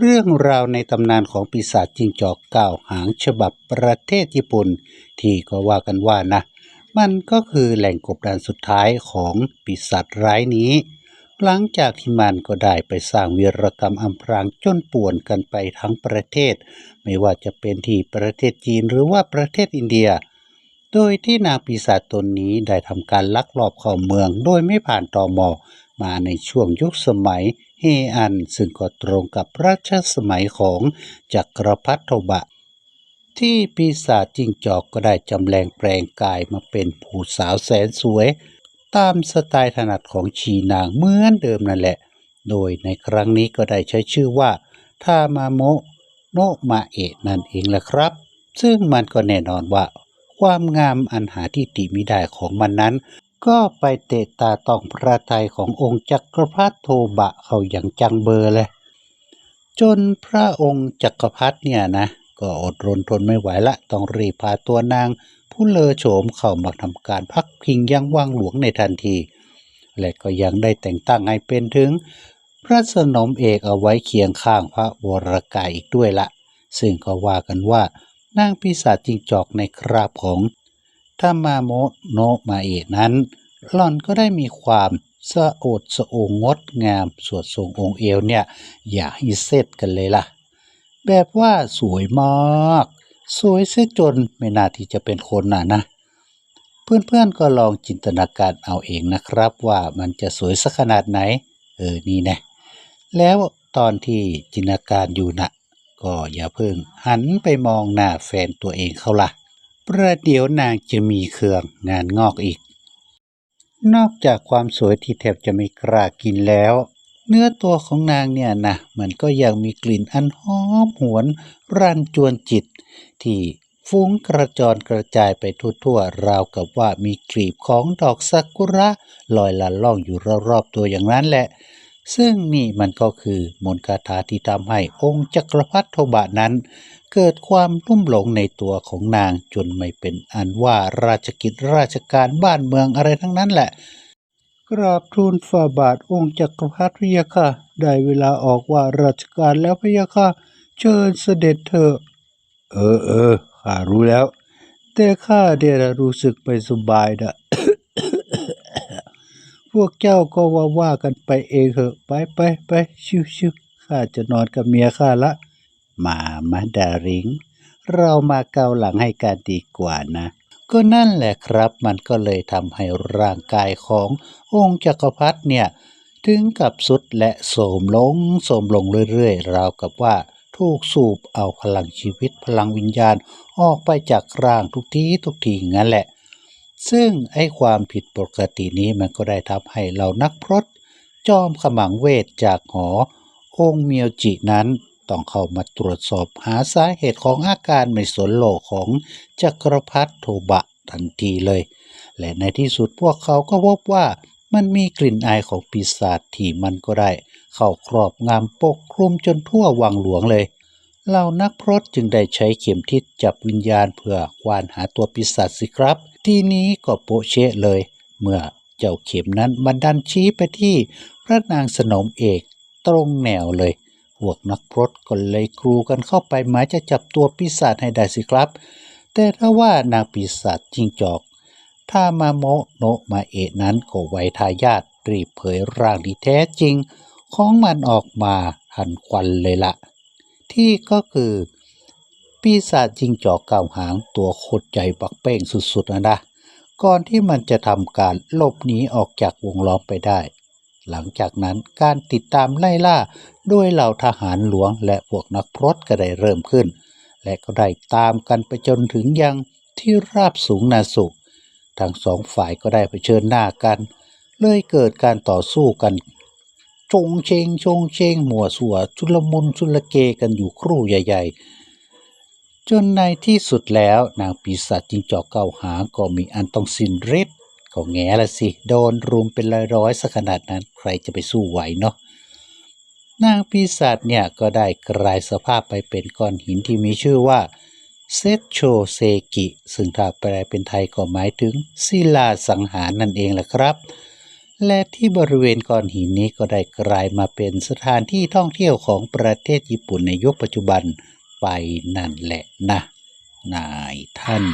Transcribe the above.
เรื่องราวในตำนานของปีศาจจิงจอกเก้าหางฉบับประเทศญี่ปุ่น ที่ก็ว่ากันว่านะ มันก็คือแหล่งกบดานสุดท้ายของปีศาจร้ายนี้ หลังจากที่มันก็ได้ไปสร้างวีรกรรมอำพรางจนป่วนกันไปทั้งประเทศ ไม่ว่าจะเป็นที่ประเทศจีนหรือว่าประเทศอินเดีย โดยที่นางปีศาจตนนี้ได้ทำการลักลอบเข้าเมืองโดยไม่ผ่านตอมอมาในช่วงยุคสมัยเฮอัน ซึ่งก็ตรงกับรัชสมัยของจักรพรรดิโทบะ ที่ปีศาจจิงจอกก็ได้จำแรงแปลงกายมาเป็นผู้สาวแสนสวย ตามสไตล์ถนัดของชีนางเหมือนเดิมนั่นแหละ โดยในครั้งนี้ก็ได้ใช้ชื่อว่าทามาโมโนมาเอะนั่นเองแหละครับ ซึ่งมันก็แน่นอนว่า ความงามอันหาที่ติมิได้ของมันนั้น ก็ไปเตะตาต้องพระทัยขององค์จักรพรรดิโทบะเขาอย่างจังเบอร์เลย จนพระองค์จักรพรรดิเนี่ยนะ ก็อดรนทนไม่ไหวละ ต้องรีบพาตัวนาง ผู้เลอโฉมเข้ามาทำการพักพิงยังวังหลวงในทันที และก็ยังได้แต่งตั้งให้เป็นถึง พระสนมเอกเอาไว้เคียงข้างพระวรกายอีกด้วยละ ซึ่งก็ว่ากันว่านางปีศาจจิงจอกในคราบของทามาโมโนมาเอะนั้นหล่อนก็ได้มีความสะโอดสะโองงดงามสวดทรงองค์เอวเนี่ย อย่าให้เซตกันเลยล่ะ แบบว่าสวยมาก สวยเสียจนไม่น่าที่จะเป็นคนน่ะนะ เพื่อนๆก็ลองจินตนาการเอาเองนะครับ ว่ามันจะสวยสักขนาดไหน เออนี่น่แล้วตอนที่จินตนาการอยู่น่ะ ก็อย่าเพิ่งหันไปมองหน้าแฟนตัวเองเขาล่ะ ประเดี๋ยวนางจะมีเครื่องงานงอกอีก นอกจากความสวยที่แทบจะไม่กล้ากินแล้ว เนื้อตัวของนางเนี่ยนะมันก็ยังมีกลิ่นอันหอมหวนรันจวนจิต ที่ฟุ้งกระจรกระจายไปทั่วๆราวกับว่ามีกลีบของดอกซากุระลอยละล่องอยู่รอบๆตัวอย่างนั้นแหละ ซึ่งนี่มันก็คือมนต์คาถาที่ทำให้องค์จักรพรรดิโทบะนั้น เกิดความลุ่มหลงในตัวของนางจนไม่เป็นอันว่าราชกิจราชการบ้านเมืองอะไรทั้งนั้นแหละ กราบทูลฝ่าบาทองค์จักรพรรดิพะยะค่ะได้เวลาออกว่าราชการแล้วพะยะค่ะเชิญเสด็จเถอะเออเออข้ารู้แล้ว แต่ข้าเดี๋ยวรู้สึกไม่สบายนะพวกเจ้าก็ว่าว่ากันไปเองเถอะ ไปไปไปชิวชิวข้าจะนอนกับเมียข้าละ มามาดาริง เรามาเกาหลังให้กันดีกว่านะ ก็นั่นแหละครับ มันก็เลยทำให้ร่างกายขององค์จักรพรรดิเนี่ย ถึงกับสุดและโสมลงโสมลงเรื่อยๆ ราวกับว่าถูกสูบเอาพลังชีวิตพลังวิญญาณออกไปจากร่างทุกทีทุกทีงั้นแหละ ซึ่งไอ้ความผิดปกตินี้มันก็ได้ทำให้เหล่านักพรตจอมขมังเวทจากหอ องค์เมียวจินั้น ต้องเข้ามาตรวจสอบหาสาเหตุของอาการไม่สนโลกของจักรพรรดิโทบะทันทีเลย และในที่สุดพวกเขาก็พบว่ามันมีกลิ่นอายของปีศาจที่มันก็ได้ เข้าครอบงำปกคลุมจนทั่ววังหลวงเลยเหล่านักพรตจึงได้ใช้เข็มทิศจับวิญญาณเพื่อควานหาตัวปีศาจสิครับ ที่นี้ก็โปเชะเลย เมื่อเจ้าเข็มนั้นมันดันชี้ไปที่พระนางสนมเอกตรงแนวเลย พวกนักพรตก็เลยกรูกันเข้าไปหมายจะจับตัวปีศาจให้ได้สิครับ แต่ถ้าว่านางปีศาจจิงจอก ถ้ามาโมโนมาเอะนั้นก็ไวทายาทรีบเผยร่างที่แท้จริง ของมันออกมาทันควันเลยละ ที่ก็คือ ปีศาจจิงจอกเก่าหางตัวโคตรใหญ่บักเป้งสุดๆนะนะก่อนที่มันจะทำการหลบหนีออกจากวงล้อมไปได้ หลังจากนั้นการติดตามไล่ล่าด้วยเหล่าทหารหลวงและพวกนักพรตก็ได้เริ่มขึ้น และก็ได้ตามกันไปจนถึงยังที่ราบสูงนาสุขทั้งสองฝ่ายก็ได้เผชิญหน้ากัน เลยเกิดการต่อสู้กัน ชงเชงชงเชงหมัวสัวชุลมุนชุลเกกันอยู่ครู่ใหญ่ ๆ จนในที่สุดแล้วนางปีศาจจิงจอกเก้าหางก็มีอันต้องสิ้นฤทธิ์ ก็แง่ละสิ โดนรุมเป็นร้อยๆสักขนาดนั้นใครจะไปสู้ไหวเนาะนางปีศาจเนี่ยก็ได้กลายสภาพไปเป็นก้อนหินที่มีชื่อว่าเซโชเซกิ ซึ่งถ้าแปลเป็นไทยก็หมายถึงศิลาสังหารนั่นเองแหละครับ และที่บริเวณก้อนหินนี้ก็ได้กลายมาเป็นสถานที่ท่องเที่ยวของประเทศญี่ปุ่นในยุคปัจจุบันไปนั่นแหละนะ นายท่าน